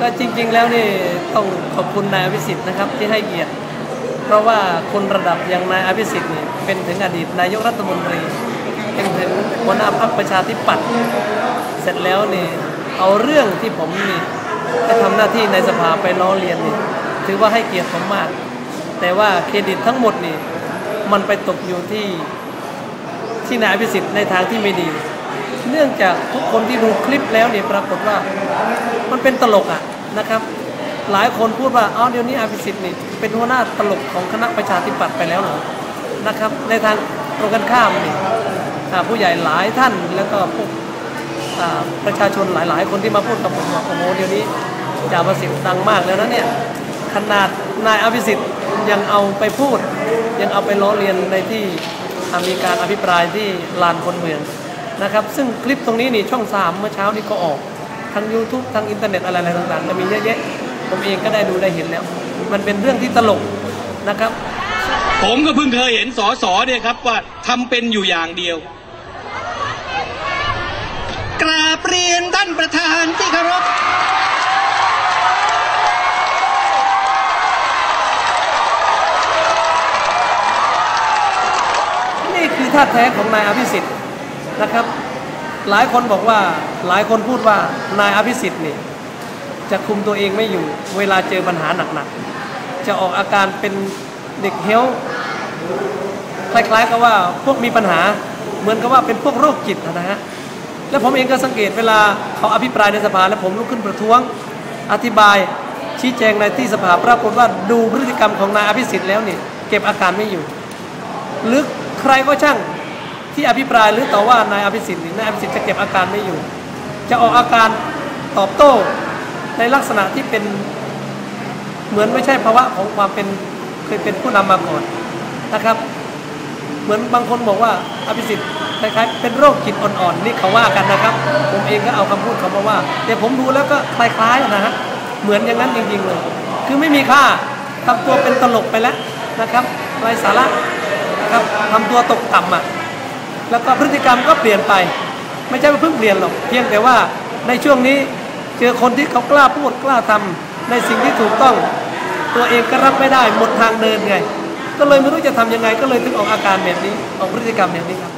ก็จริง ๆ แล้วนี่ต้องขอบคุณนายอภิสิทธิ์นะครับที่ให้เกียรติ เพราะว่าคนระดับอย่างนายอภิสิทธิ์นี่เป็นถึงอดีตนายกรัฐมนตรี เป็นถึงหัวหน้าพรรคประชาธิปัตย์เสร็จแล้วนี่เอาเรื่องที่ผมนี่จะทำหน้าที่ในสภาไปล้อเลียนนี่ถือว่าให้เกียรติผมมาก แต่ว่าเครดิตทั้งหมดนี่มันไปตกอยู่ที่ที่นายอภิสิทธิ์ในทางที่ไม่ดี เนื่องจากทุกคนที่ดูคลิปแล้วเนี่ยปรากฏว่า มันเป็นตลกอะ นะครับ หลายคนพูดว่าอ๋อเดี๋ยวนี้อภิสิทธิ์นี่เป็นหัวหน้าตลกของคณะประชาธิปัตย์ไปแล้วเหรอนะครับ ในทางตรงกันข้ามนี่ผู้ใหญ่หลายท่านแล้วก็พวกประชาชนหลายๆ คนที่มาพูดกับผมว่าโอ้โหเดี๋ยวนี้จ่าประสิทธิ์ดังมากแล้วนะเนี่ยขนาดนายอภิสิทธิ์ยังเอาไปพูด ยังเอาไปล้อเลียนในที่มีการอภิปรายที่ลานคนเมืองนะครับ ซึ่งคลิปตรงนี้นี่ช่องสามเมื่อเช้านี้ก็ออก ทาง YouTube ทางอินเทอร์เน็ตอะไรๆต่างๆก็มีเยอะแยะผมเองก็ได้ดูได้เห็นแล้ว มันเป็นเรื่องที่ตลกนะครับ ผมก็เพิ่งเคยเห็นสอสอเนี่ยครับว่าทำเป็นอยู่อย่างเดียว กราบเรียนท่านประธานที่เคารพนี่คือท่าแท้ของนายอภิสิทธิ์นะครับ หลายคนบอกว่าหลายคนพูดว่านายอภิสิทธิ์นี่จะคุมตัวเองไม่อยู่ เวลาเจอปัญหาหนักๆ จะออกอาการเป็นเด็กเฮลคล้ายๆ กับว่าพวกมีปัญหาเหมือนกับว่าเป็นพวกโรคจิตนะฮะแล้วผมเองก็สังเกตเวลาเขาอภิปรายในสภาแล้วผมลุกขึ้นประท้วงอธิบายชี้แจงในที่สภาปรากฏว่าดูพฤติกรรมของนายอภิสิทธิ์แล้วนี่เก็บอาการไม่อยู่หรือใครก็ช่าง ที่อภิปรายหรือต่อว่านายอภิสิทธิ์นี่นายอภิสิทธิ์จะเก็บอาการไม่อยู่ จะออกอาการตอบโต้ในลักษณะที่เป็นเหมือนไม่ใช่ภาวะของความเป็นเคยเป็นผู้นำมาก่อนนะครับ เหมือนบางคนบอกว่าอภิสิทธิ์คล้ายๆเป็นโรคจิตอ่อนๆนี่เขาว่ากันนะครับ ผมเองก็เอาคำพูดเขามาว่า แต่ผมดูแล้วก็คล้ายๆนะฮะเหมือนอย่างนั้นจริงๆเลย คือไม่มีค่าทำตัวเป็นตลกไปแล้วนะครับไร้สาระนะครับทำตัวตกต่ำอะ แล้วก็พฤติกรรมก็เปลี่ยนไป ไม่ใช่ว่าเพิ่งเปลี่ยนหรอก เพียงแต่ว่าในช่วงนี้เจอคนที่เขากล้าพูดกล้าทำในสิ่งที่ถูกต้อง ตัวเองก็รับไม่ได้หมดทางเดินไง ก็เลยไม่รู้จะทำยังไงก็เลยถึงออกอาการแบบนี้ออกพฤติกรรมแบบนี้ครับ